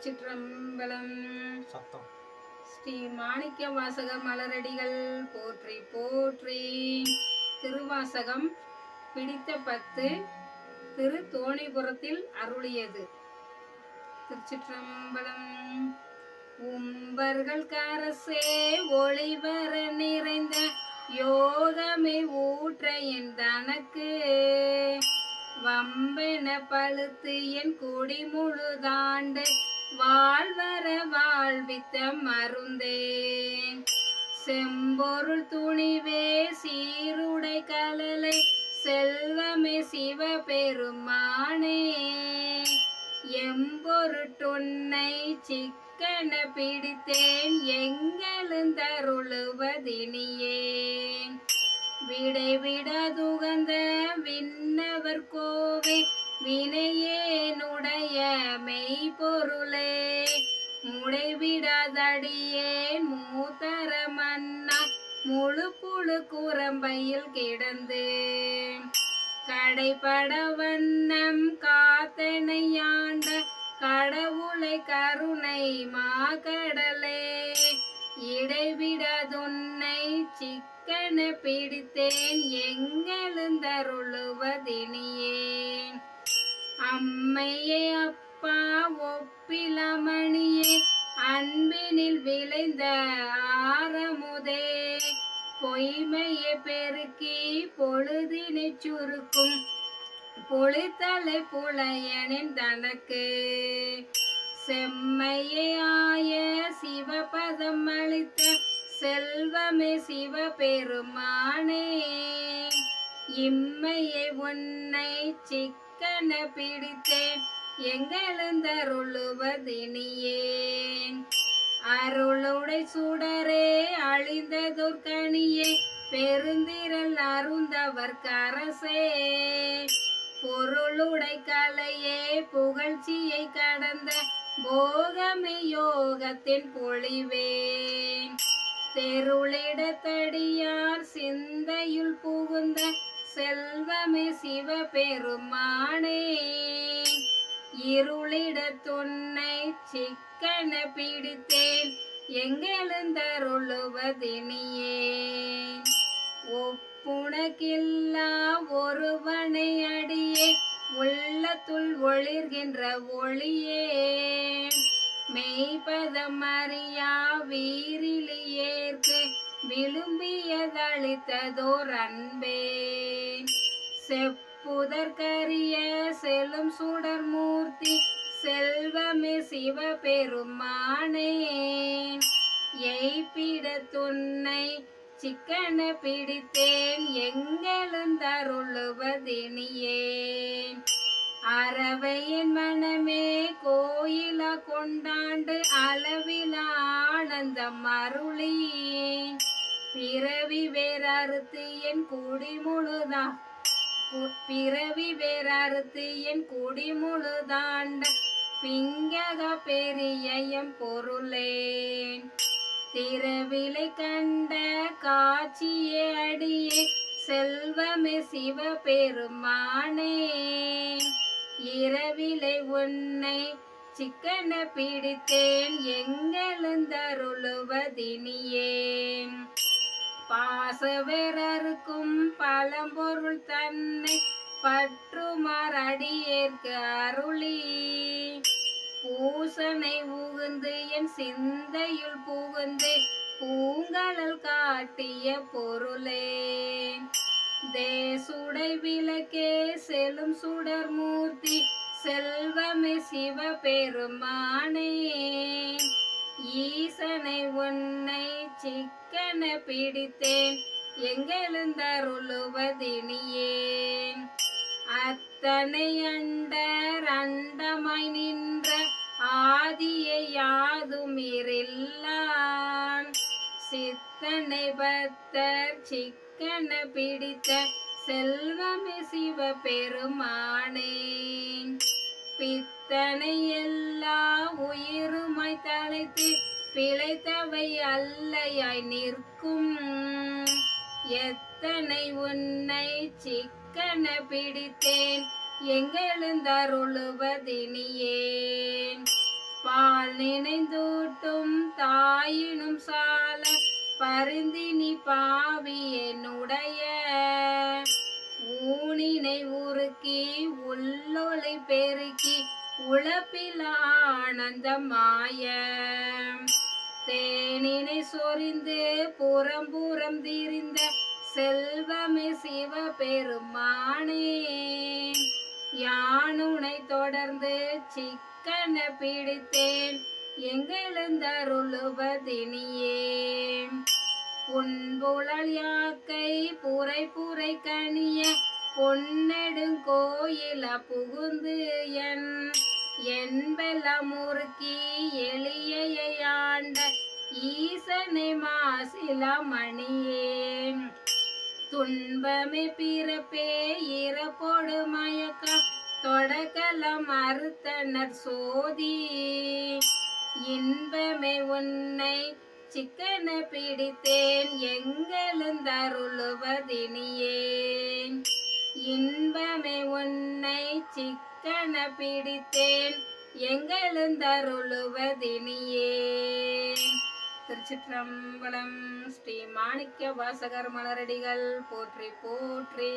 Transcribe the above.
திருச்சிற்றம்பலம். சத்தம். ஸ்ரீ மாணிக்க வாசக மலரடிகள் போற்றி போற்றி. திருவாசகம் பிடித்த பத்து திரு தோணிபுரத்தில் அருளியது. திருச்சிற்றம்பலம். உம்பர்கள் கரசே ஒளிவர நிறைந்த யோகமே ஊற்ற என் தனக்கு. வம்பென பழுத்து என் குடி முழுதாண்டு வாழ்வர வாழ்வித்த மருந்தே. செம்பொருள் துணிவே சீருடை கலலை செல்வமே சிவபெருமானே. எம்பொருட்டுன்னை சிக்கன பிடித்தேன் எங்களுந்தருளுவதினியே விடை விடதுகந்த விண்ணவர் கோவே வினையேனுடைய மெய்பொருளே முடைவிடாதடியேன் மூத்தர மன்னா முழு புழு குரம்பையில் கிடந்து. கடைபட வண்ணம் காத்தனையாண்ட கடவுளை கருணை மாகடலே. இடைவிடாதுன்னை சிக்கன பிடித்தேன் எங்களுந்தருளுவதினியே அம்மையே அப்பா ஒப்பிலமணியே அன்பினில் விளைந்த ஆரமுதே. பொய்மையை பெருக்கி பொழுதினை சுருக்கும் பொழித்தலை புலையனின் தனக்கு. செம்மையாய சிவபதம் அளித்த செல்வமே சிவபெருமானே. இம்மையை உன்னை சிக்க சிக்கன பிடித்தேன். எங்களுந்தருளுவதினியே அருளுடை சுடரே அழிந்ததொர்கனியே பெருந்திரல் அருந்தவர் கரசே. பொருளுடை கலையே புகழ்ச்சியை கடந்த போகமே யோகத்தின் பொழிவேன். தெருளிடத்தடியார் சிந்தையுள் புகுந்த செல்வமே சிவபெருமானே இருளிட துன்னை சிக்கன பிடித்தேன் எங்களுந்தருளுவதினியே ஒப்புணக்கில்லா ஒருவனை அடியே உள்ளத்துள் ஒளிர்கின்ற ஒளியே. மெய்பதம் அறியா வீரிலியேற்கு விழும்பியதளித்ததோர் அன்பே. புதற்கரிய செல்லும் சுடர் மூர்த்தி செல்வமே சிவபெருமானே எய்பிட துன்னை சிக்கன பிடித்தேன் எங்களுந்தருளுவதினியே அறவையின் மனமே கோயில கொண்டாண்டு அளவில ஆனந்தம் அருளி பிறவி வேறறுத்து என் குடி முழுதா பிறவி வேறறுத்து என் குடி முழுதாண்ட பிங்கக பெரியயம் பொருளேன். திரவிலை கண்ட காட்சியே அடியே செல்வமே சிவபெருமானே இரவிலை உன்னை சிக்கன பிடித்தேன் எங்கெழுந்தருளுவதினியே. பாசவரருக்கும் பழம்பொருள் தன்னை பற்றுமாறடியேற்கு அருளி. பூசனை உகுந்து என் சிந்தையுள் புகுந்து பூங்கலல் காட்டிய பொருளே. தேசுடை விளக்கே செல்லும் சுடர் மூர்த்தி செல்வமே சிவபெருமானே. ஈசனை உன்னை சிக்கன பிடித்தேன். எங்களுந்தருளுவதினியே அத்தனை அண்டர் அண்டமாய் நின்ற ஆதியை யாதுமிரில்லான் சித்தனை பத்தர் சிக்கன பிடித்த செல்வமே சிவபெருமானே. பித்தனை எல்லா உயிருமாய் தலைத்து பிழைத்தவை அல்லையாய் நிற்கும். எத்தனை உன்னை சிக்கன பிடித்தேன் எங்கெழுந்தருளுவதினியேன் பால் நினைந்தூட்டும் தாயினும் சால பருந்தினி பாவி என்னுடைய பெருக்கி உள்ளொளி பெருக்கி உழப்பில் ஆனந்தமாய. தேனினை சொரிந்து புறம் திரிந்த செல்வமே சிவபெருமானே. யானுனை தொடர்ந்து சிக்கன பிடித்தேன் எங்கெழுந்தருளுவதினியே. புன்புழல் யாக்கை புரை புரை கனிய பொன்னெடுங்கோயில புகுந்து என் என்பல முறுக்கி எளியையாண்ட ஈசனை மாசில மணியே துன்பமே பிறப்பே இறப்போடு மயக்கம் தொடக்கலம் மறுத்தனர் சோதி. இன்பமே உன்னை சிக்கன பிடித்தேன் எங்களுந்தருளுவதினியே இன்பமே உன்னை சிக்கன பிடித்தேன். எங்களுந்தருளுவதினியே திருச்சிற்றம்பலம் ஸ்ரீ மாணிக்க வாசகர் மலரடிகள் போற்றி போற்றி.